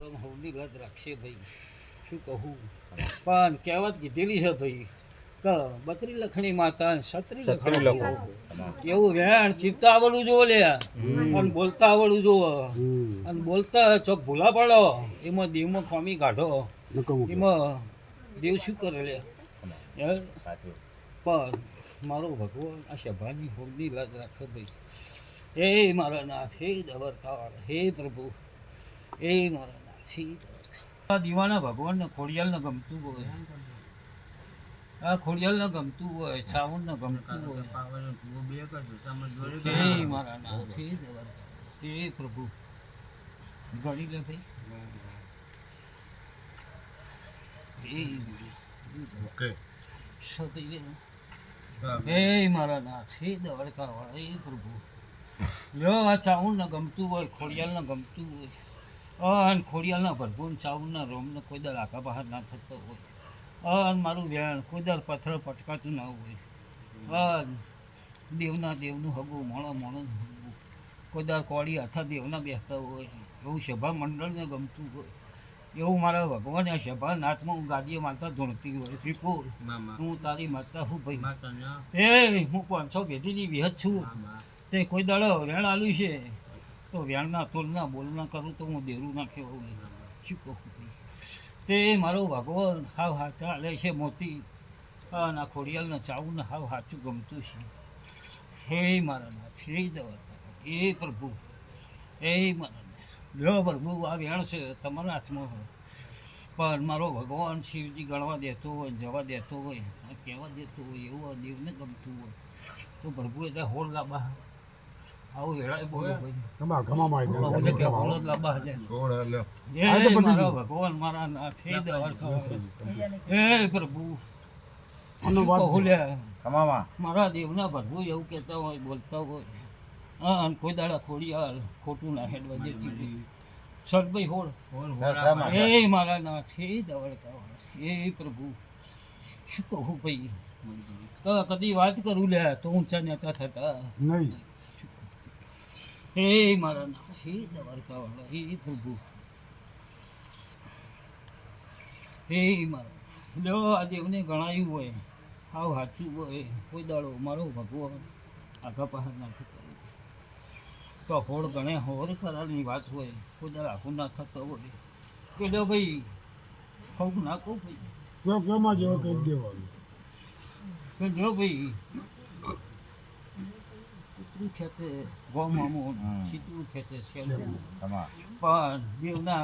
હવની લત રાખશે ભાઈ. શું કહું? પણ કહેવત કીધેલી છે ભાઈ કે બત્રી લખણી માતા સત્રી લખણી લખો. કેવું વેણ ચીપતા આવડવું જોવો લે અને બોલતા આવડવું જોવો અને બોલતા ચોક ભૂલા પાડો એમાં દેવમાં ખોમી કાઢો. એમાં દેવ શું કરે લે? પણ મારો ભગવાન આ સભાની હોમની લાજ રાખે ભાઈ. હે મારા નાથ હે દબરકાવાળા હે પ્રભુ. હે મારા દીવાના ભગવાનને ખોડિયાલને ગમતું હોય. આ ખોડિયાલને ગમતું હોય સાવનને ગમતું હોય. હે મારા નાથ છે. હે પ્રભુ. ગણી લે ભાઈ. ઓકે. સતી હે. મારા નાથ હે દવડકા વાળા હે પ્રભુ. લ્યો આ ચાઉન ને ગમતું હોય ખોડિયાલ ને ગમતું હોય. અન ખોડિયાલના ભરભૂન ચાવના ના રોમ કોઈ દર આખા બહાર ના થતો હોય. અન મારું વેણ કોઈ દર પથ્થર પટકાતું ના હોય. અન દેવના દેવનું હગું મોણો મોણો કોઈ દર કોળી હાથા દેવના બેસતા હોય. એવું સભા મંડળને ગમતું હોય. એવું મારા ભગવાન આ સભા નાથમાં હું ગાદીએ મારતા ધૂણતી હોય. વિપુલ હું તારી માતા હું ભાઈ. એ હું પાંચસો પેઢીની વિહત છું. તે કોઈ દાડો હરણ આલ્યું છે. તો વ્યાણના તોલના બોલના કરું તો હું દેરું નાખે એવું નહીં. તે મારો ભગવાન હાવ હા ચાલે છે મોતી. ના ખોડિયાલના ચાવું હાવ હાચું ગમતું છે. હે મારા નાથ, હે દવા એ પ્રભુ એ મારા લ્યો પ્રભુ, આ વેણ છે તમારા હાથમાં હોય. પણ મારો ભગવાન શિવજી ગણવા દેતો હોય, જવા દેતો હોય, કહેવા દેતો હોય, એવું દેવને ગમતું હોય. તો પ્રભુ એટલે હોળ લાંબા આવું વેળાએ બોલો ભાઈ કે હોળ લે મારા ભગવાન મારા ના હે દવા હે પ્રભુ. કમાવા. મારા દેવના પ્રભુ એવું કહેતા હોય બોલતા હોય. હા કોઈ દાડા ખોડિયાર ખોટું ના હેડવા દેતી સરભાઈ હોળ. હે મારા ના છે દવડતા હે પ્રભુ. શું કહું ભાઈ? તો કદી વાત કરું લે તો ઊંચા નેતા થતા. નહીં. હે મારા નાથી હે દવડકા વાળા હે પ્રભુ. હે મારા જો આ દેવને ગણાયું હોય આવ સાચું હોય કોઈ દાડો મારો ભગવાન આગા પાસે નથી કરવું તો હોળ ગણે હોર કરાની વાત હોય. કોઈ દાડો આખું ના થતો હોય. કે જો ભાઈ હોગ ના કહું ભાઈ. લ્યો ભાઈ કૂતરું ખેંચે ગોમામો શીતળું ખેંચે શેલું પણ દેવના